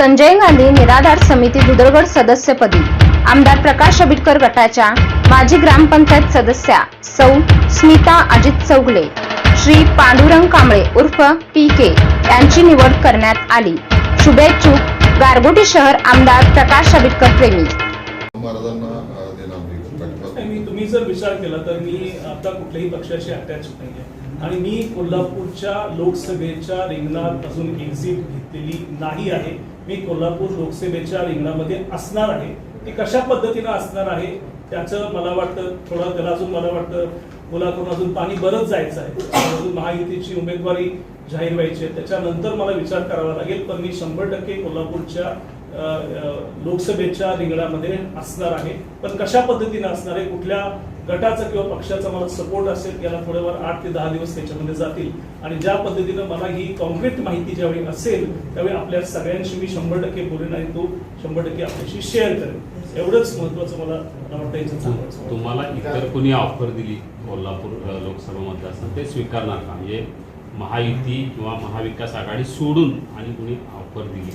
संजय गांधी निराधार समिती दुधरगड सदस्यपदी. आमदार प्रकाश आंबेडकर गटाच्या माजी ग्रामपंचायत सदस्या सौ स्मिता अजित चौगले श्री पांडुरंग कांबळे उर्फ पी के यांची निवड करण्यात आली. शुभेच्छुक गारगोटी शहर आमदार प्रकाश आंबेडकर प्रेमी. नाही, तुम्ही जर विचार केला तर मी आता कुठल्याही पक्षाशी अटॅच नाहीये. आणि मी कोल्हापूरच्या लोकसभेच्या रिंगणात अजून एक्झिट घेतलेली नाही आहे. मी कोल्हापूर लोकसभेच्या रिंगणामध्ये असणार आहे. ती कशा पद्धतीनं असणार आहे त्याचं मला वाटतं थोडं त्याला अजून मला वाटतं मुला करून अजून पाणी बरंच जायचं आहे. अजून महायुतीची उमेदवारी जाहीर व्हायची आहे. त्याच्यानंतर मला विचार करावा लागेल पण मी शंभर टक्के कोल्हापूरच्या लोकसभेच्या रिंगणामध्ये असणार आहे. पण कशा पद्धतीनं असणार आहे कुठल्या गटाचा किंवा पक्षाचा मला सपोर्ट असेल याला थोडेफार आठ ते दहा दिवस त्याच्यामध्ये जातील. आणि ज्या पद्धतीनं मला ही कॉन्क्रीट माहिती ज्यावेळी असेल त्यावेळी आपल्या सगळ्यांशी मी शंभर टक्के बोलेन आणि तो शंभर टक्के आपल्याशी शेअर करेन. एवढंच महत्वाचं मला वाटतं याचं तुम्हाला इतर कोणी ऑफर दिली कोल्हापूर लोकसभा मतदारसंघ ते स्वीकारणार का? म्हणजे महायुती किंवा महाविकास आघाडी सोडून आणि कुणी ऑफर दिली.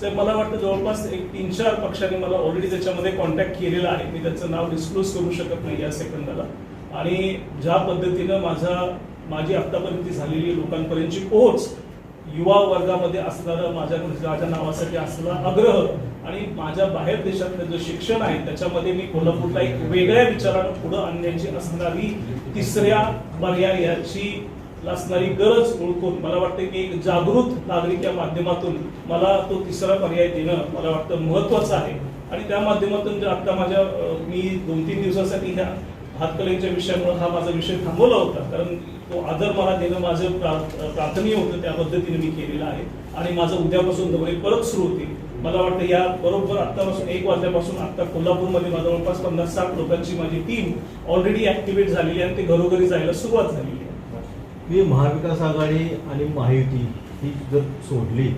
साहेब मला वाटतं जवळपास एक तीन चार पक्षांनी मला ऑलरेडी त्याच्यामध्ये कॉन्टॅक्ट केलेला आहे. मी त्याचं नाव डिस्क्लोज करू शकत नाही या सेकंदाला आणि ज्या पद्धतीनं माझा माझी आत्तापर्यंत झालेली लोकांपर्यंतची पोहोच युवा वर्गामध्ये असणारं माझ्या माझ्या नावासाठी असलेला आग्रह आणि माझ्या बाहेर देशातलं जे शिक्षण आहे त्याच्यामध्ये मी कोल्हापूरला एक वेगळ्या विचारानं पुढे आणण्याची असणारी तिसऱ्या पर्यायाची असणारी गरज ओळखून मला वाटतं की एक जागृत नागरिक या माध्यमातून मला तो तिसरा पर्याय देणं मला वाटतं महत्वाचं आहे. आणि त्या माध्यमातून जर आता माझ्या मी दोन तीन दिवसासाठी ह्या हातकलेच्या विषयामुळे हा माझा विषय थांबवला होता. कारण तो आदर मला देणं माझं प्रा- प्रार्थनीय होतं त्या पद्धतीने मी केलेलं आहे. आणि माझं उद्यापासून दौरे परत सुरू होतील. मला वाटतं या बरोबर आत्तापासून एक वाजल्यापासून आता कोल्हापूरमध्ये माझा जवळपास पन्नास साठ लोकांची माझी टीम ऑलरेडी ऍक्टिव्हेट झालेली आहे आणि ते घरोघरी जायला सुरुवात झालेली आहे. की महाविकास आघाडी आणि महायुती ही जर सोडली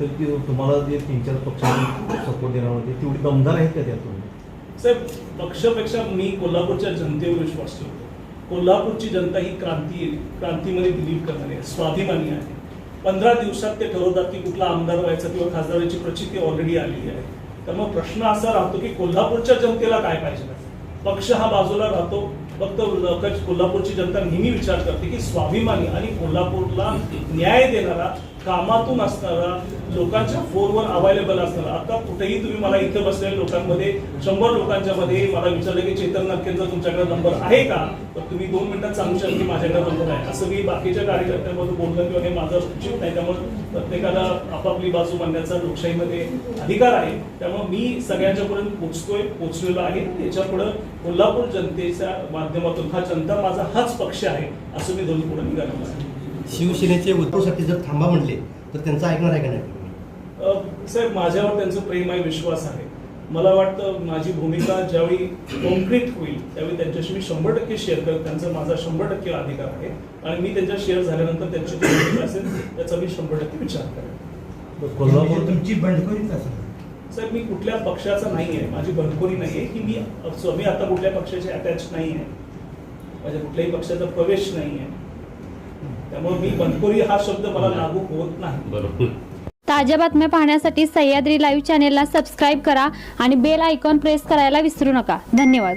तर ती तुम्हाला जे तीन चार पक्षांनी सपोर्ट देणार होते तेवढी दमदार आहेत का त्यातून साहेब पक्षापेक्षा मी कोल्हापूरच्या जनतेवर विश्वास ठेवतो. कोल्हापूरची जनता ही क्रांती क्रांतीमध्ये बिलीव्ह करणारी आहे स्वाभिमानी आहे. पंधरा दिवसात ते ठरवतात की कुठला आमदार व्हायचा किंवा खासदाराची प्रचिती ऑलरेडी आलेली आहे. तर मग प्रश्न असा राहतो की कोल्हापूरच्या जनतेला काय पाहिजे? पक्ष हा बाजूला राहतो फक्त कोल्हापूरची जनता नेहमी विचार करते की स्वाभिमानी आणि कोल्हापूरला न्याय देणारा कामातून असणारा लोकांच्या फोनवर अवेलेबल असणारा. आता कुठेही तुम्ही मला इथं बसलेल्या लोकांमध्ये शंभर लोकांच्या मध्ये मला विचारलं की चेतन नक्केंचा तुमच्याकडे नंबर आहे का? तर तुम्ही दोन मिनिटात सांगू शकता की माझ्याकडे नंबर आहे. असं मी बाकीच्या कार्यकर्त्यांमध्ये बोलणं किंवा हे माझं उचित नाही. त्यामुळे प्रत्येकाला आपापली बाजू मांडण्याचा लोकशाहीमध्ये अधिकार आहे. त्यामुळे मी सगळ्यांच्या पर्यंत पोचतोय पोचलेलो आहे. त्याच्या पुढे कोल्हापूर जनतेच्या माध्यमातून हा जनता माझा हाच पक्ष आहे असं मी दोन पुढे निघालेलो आहे. शिवसेनेचे उद्धवसाठी जर थांबा म्हणले तर त्यांचं ऐकणार आहे का नाही? अ, साहेब माझ्यावर त्यांचं प्रेम आहे विश्वास आहे. मला वाटतं माझी भूमिका ज्यावेळी कॉन्क्रीट होईल त्यावेळी त्यांच्याशी मी शंभर टक्के शेअर करेन त्यांचा माझा शंभर टक्के अधिकार आहे. आणि मी त्यांच्या शेअर झाल्यानंतर त्यांची जी भूमिका असेल त्याचा मी शंभर टक्के विचार करेन कोल्हापूर तुमची बंडखोरीच असेल साहेब मी कुठल्या पक्षाचा नाही आहे माझी बंडखोरी नाही आहे की मी मी आता कुठल्या पक्षाचे अटॅच नाही आहे माझ्या कुठल्याही पक्षाचा प्रवेश नाही आहे त्यामुळे मी बंडखोरी हा शब्द मला लागू होत नाही. बरोबर. ताज्या बातम्या पाहण्यासाठी सह्याद्री लाईव्ह चॅनेलला सबस्क्राईब करा आणि बेल आयकॉन प्रेस करायला विसरू नका. धन्यवाद.